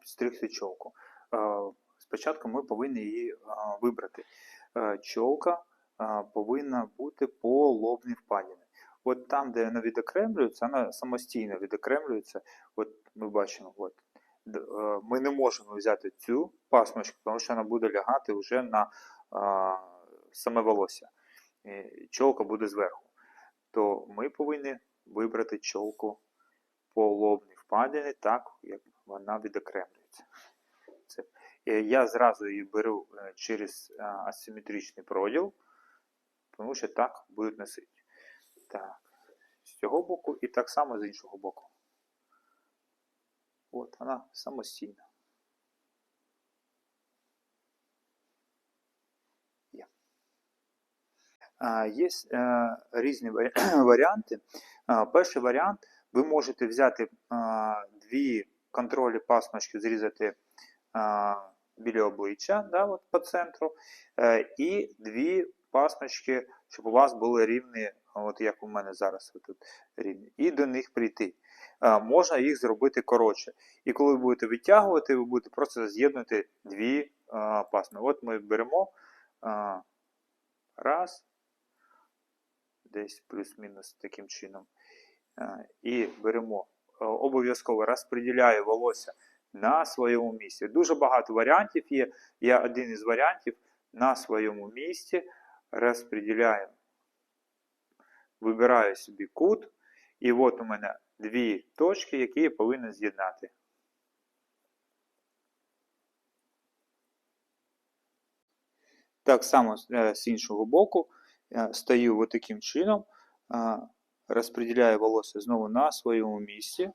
підстригти чолку. Е, Спочатку ми повинні її е, вибрати. Е, Чолка повинна бути по лобній впадіні. От там, де вона відокремлюється, вона самостійно відокремлюється. От ми бачимо, от, ми не можемо взяти цю пасмочку, тому що вона буде лягати вже на саме волосся. Чолка буде зверху. То ми повинні вибрати чолку по лобній впадіні так, як вона відокремлюється. Це. Е, Я зразу її беру е, через е, асиметричний проділ, тому що так будуть носити. Так, з цього боку і так само з іншого боку. От вона самостійна. Є. Є різні варіанти. Перший варіант ви можете взяти дві контролі пасмочки, зрізати а, біля обличчя да, от по центру, е, і дві пасмочки, щоб у вас були рівні, от як у мене зараз тут рівні, і до них прийти. Е, Можна їх зробити коротше. І коли ви будете витягувати, ви будете просто з'єднати дві е, пасми. От ми беремо е, раз, десь плюс-мінус таким чином. Е, І беремо, обов'язково розподіляю волосся на своєму місці. Дуже багато варіантів є. Я один із варіантів на своєму місці розподіляю. Вибираю собі кут, і от у мене дві точки, які я повинен з'єднати. Так само е, з іншого боку е, стою от таким чином, е, розподіляю волосся знову на своєму місці.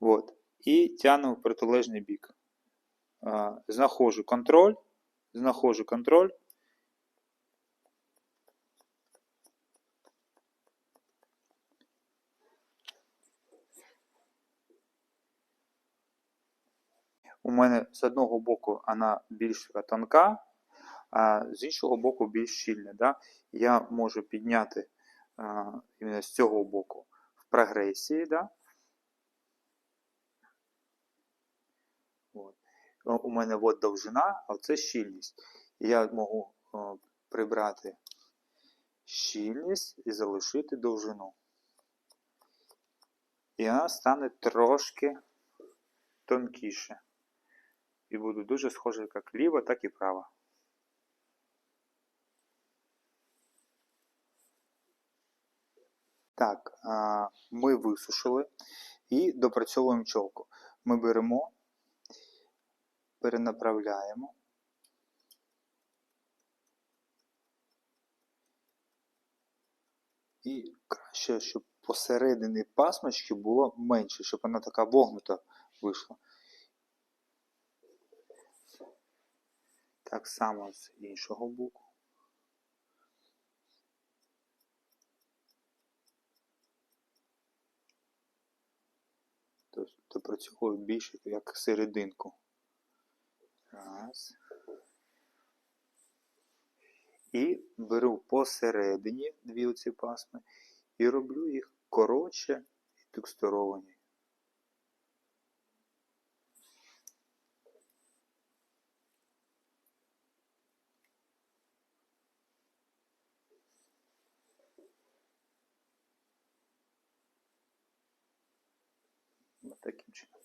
От, і тягну в протилежний бік. Е, Знаходжу контроль, знаходжу контроль. У мене з одного боку вона більш тонка, а з іншого боку більш щільна. Да? Я можу підняти а, іменно з цього боку в прогресії. Да? От. У мене от довжина, а це щільність. Я можу прибрати щільність і залишити довжину. І вона стане трошки тонкіше. І буде дуже схоже як ліва, так і права. Так, ми висушили і допрацьовуємо чолку. Ми беремо, перенаправляємо. І краще, щоб посередині пасмочки було менше, щоб вона така вогнута вийшла. Так само з іншого боку. Допрацьовую більше як серединку. Раз. І беру посередині дві оці пасми і роблю їх коротше і текстуровані. Ось таким чином.